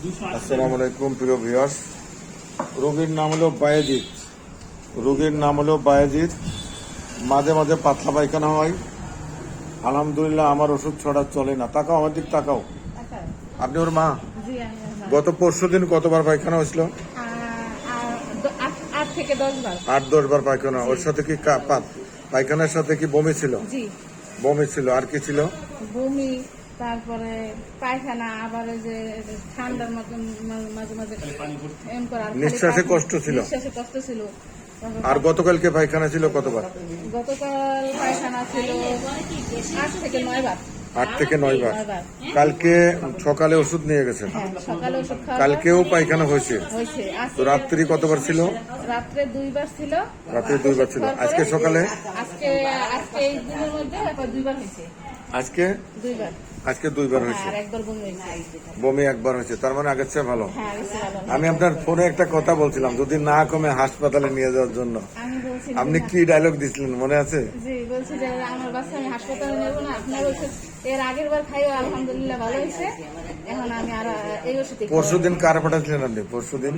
আসসালামু আলাইকুম প্রিয় ভিউয়ার্স রোগীর নাম হলো বায়েজিৎ রোগীর নাম হলো বায়েজিৎ মাঝে মাঝে পাতলা পায়খানা হয়। আলহামদুলিল্লাহ আমার ওষুধ ছড়া চলে না। তাকাও আমার দিক তাকাও। আপনি ওর মা। গত পরশু দিন কতবার পায়খানা হয়েছিল? আট- দশ বার। পায়খানা। ওর সাথে কি পায়খানার সাথে কি বমি ছিল? বমি ছিল। আর কি ছিল? বমি তারপরে পায়খানা আবার যে ঠান্ডার মতন মাঝে মাঝে এম করা। নিঃশ্বাসে কষ্ট ছিল? নিঃশ্বাসে কষ্ট ছিল। আর গতকালকে পায়খানা ছিল কতবার? গতকাল পায়খানা ছিল আট থেকে নয় বার। আট থেকে নয় বার। কালকে সকালে ওষুধ নিয়ে গেছেন? হ্যাঁ সকালে কালকেও পায়খানা হয়েছে। হয়েছে। তো রাত্রি কতবার ছিল? রাত্রে দুইবার ছিল। রাত্রে দুইবার ছিল। আজকে সকালে? আজকে আজকে এই দিনের মধ্যে দুইবার হয়েছে। আজকে? আজকে দুইবার হয়েছে? বমি একবার হয়েছে তার মানে আগের চেয়ে ভালো। হ্যাঁ আমি আপনার ফোনে একটা কথা বলছিলাম যদি না কমে হাসপাতালে নিয়ে যাওয়ার জন্য। আপনি কি ডায়লগ দিছিলেন মনে আছে? জি বলছি যে আমার হাসপাতালে নেব না আপনার এর আগের বার খাইও আলহামদুলিল্লাহ ভালো হয়েছে। এখন আমি আর এই ওষুধই পরশু দিন কার পাঠাচ্ছিলেন আপনি? পরশু দিন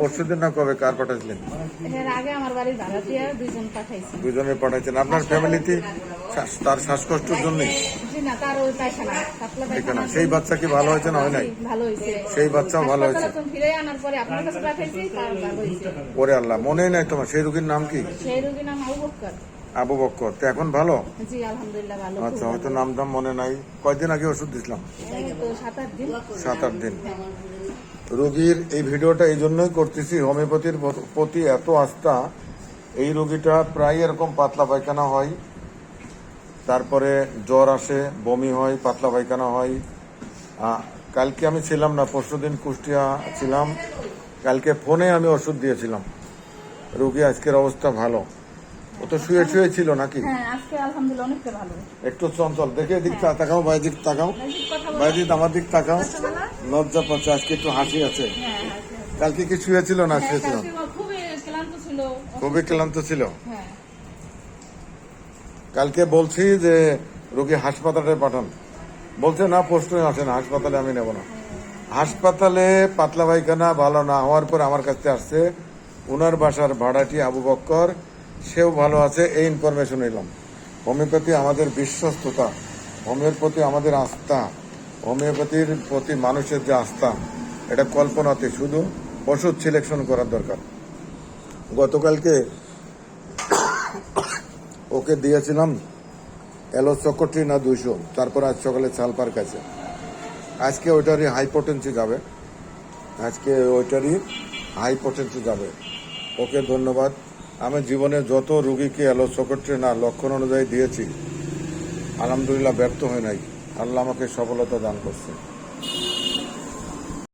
পরশু দিন না কবে? কার পাঠাচ্ছিলেন? এর আগে আমার বাড়ির ভাড়া দুইজন পাঠাইছি। দুজনে পাঠাচ্ছেন আপনার ফ্যামিলিতে তার শ্বাসকষ্টের জন্য সেই বাচ্চা কি ভালো হয়েছে না হয় নাই? সেই বাচ্চাও ভালো হয়েছে। পরে আল্লাহ মনে নাই তোমার। সেই রোগীর নাম কি? সেই রোগী নাম আবু বক্কর। তো এখন ভালো? জি আলহামদুলিল্লাহ ভালো আচ্ছা হয়তো নাম দাম মনে নাই। কয়দিন আগে ওষুধ দিছিলাম? সাত আট দিন। সাত আট দিন। রোগীর এই ভিডিওটা এই জন্যই করতেছি হোমিওপ্যাথির প্রতি এত আস্থা এই রোগীটা প্রায় এরকম পাতলা পায়খানা হয়। তারপরে জ্বর আসে বমি হয় পাতলা পায়খানা হয়। কালকে আমি ছিলাম না পরশু দিন কুষ্টিয়া ছিলাম। কালকে ফোনে আমি ওষুধ দিয়েছিলাম। রোগী আজকের অবস্থা ভালো। ও তো শুয়ে শুয়ে ছিল নাকি? হ্যাঁ আজকে আলহামদুলিল্লাহ অনেকটা ভালো। একটু চঞ্চল দেখে এদিক তা- তাকাও বাইরের দিক তাকাও। কথা আমার দিক তাকাও। লজ্জা পাচ্ছে আজকে একটু হাসি আছে। হ্যাঁ। কালকে কি শুয়েছিল না হ্যাঁ, শুয়েছিল খুবই ক্লান্ত ছিল। হ্যাঁ। কালকে বলছি যে রোগী হাসপাতালে পাঠান। বলছে না পোস্টে আসে না হাসপাতালে আমি নেব না। হাসপাতালে পাতলা পায়খানা ভালো না হওয়ার পর আমার কাছে আসছে ওনার বাসার ভাড়াটি আবু বক্কর সেও ভালো আছে, এই ইনফরমেশন এলাম হোমিওপ্যাথি আমাদের বিশ্বস্ততা, হোমিওর প্রতি আমাদের আস্থা, হোমিওপ্যাথির প্রতি মানুষের যে আস্থা, এটা কল্পনাতে শুধু ওষুধ সিলেকশন করার দরকার। গতকালকে ওকে দিয়েছিলাম এলো চকটি না দুইশো, তারপর আজ সকালে চালপার কাছে আজকে ওইটারই হাইপোটেন্সি যাবে। আজকে ওইটারই হাইপোটেন্সি যাবে। ওকে ধন্যবাদ। আমি জীবনে যত রুগীকে এলো চকট্রি না লক্ষণ অনুযায়ী দিয়েছি, আলহামদুলিল্লাহ ব্যর্থ হয় নাই। আল্লাহ আমাকে সফলতা দান করছে।